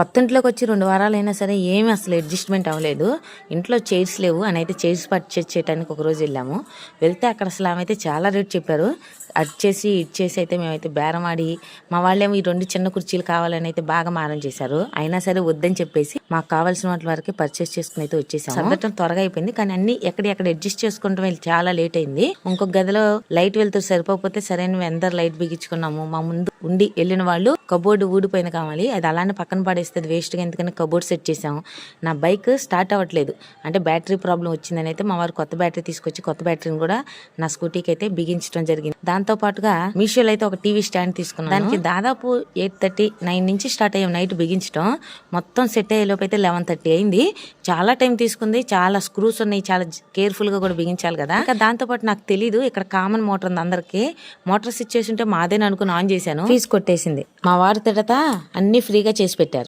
కొత్త ఇంట్లోకి వచ్చి రెండు వారాలు సరే ఏమి అసలు అడ్జస్ట్మెంట్ అవ్వలేదు. ఇంట్లో చైర్స్ లేవు. అని అయితే చైర్స్ పర్చేస్ చేయడానికి ఒక రోజు వెళ్ళాము. వెళ్తే అక్కడ అసలు ఆమె అయితే చాలా రేట్ చెప్పారు. అట్ చేసి ఇట్ చేసి అయితే మేమైతే బేరమాడి మా వాళ్ళేమో ఈ రెండు చిన్న కుర్చీలు కావాలని అయితే బాగా మారం చేశారు. అయినా సరే వద్దని చెప్పేసి మాకు కావాల్సిన వాటి వరకు పర్చేస్ చేసుకుని అయితే వచ్చేసాము. సర్దటం త్వరగా అయిపోయింది. కానీ అన్ని ఎక్కడ అడ్జస్ట్ చేసుకుంటాం వెళ్ళి చాలా లేట్ అయింది. ఇంకొక గదిలో లైట్ వెళ్తూ సరిపోకపోతే సరే మేము అందరు లైట్ బిగించుకున్నాము. మా ముందు ఉండి వెళ్ళిన వాళ్ళు కబోర్డ్ ఊడిపోయిన కావాలి. అది అలానే పక్కన పడేసి వేస్ట్ వేస్ట్గా ఎందుకని కబోర్డ్ సెట్ చేసాము నా బైక్ స్టార్ట్ అవ్వట్లేదు. అంటే బ్యాటరీ ప్రాబ్లం వచ్చిందని అయితే మా వారు కొత్త బ్యాటరీ తీసుకొచ్చి కొత్త బ్యాటరీని కూడా నా స్కూటీకి అయితే బిగించడం జరిగింది. దాంతో పాటుగా మీషోలో అయితే ఒక టీవీ స్టాండ్ తీసుకున్నాను. దానికి దాదాపు ఎయిట్ థర్టీ నైన్ నుంచి స్టార్ట్ అయ్యాం నైట్ బిగించడం మొత్తం సెట్ అయ్యేలోపు అయితే లెవెన్ థర్టీ అయింది. చాలా టైం తీసుకుంది. చాలా స్క్రూస్ ఉన్నాయి. చాలా కేర్ఫుల్గా కూడా బిగించాలి కదా. ఇంకా దాంతో పాటు నాకు తెలియదు ఇక్కడ కామన్ మోటార్ ఉంది అందరికీ. మోటార్ స్విచ్ చేసి ఉంటే మాదేని అనుకుని ఆన్ చేశాను. ఫీజు కొట్టేసింది. మా వారి తిడత అన్ని ఫ్రీగా చేసి పెట్టారు.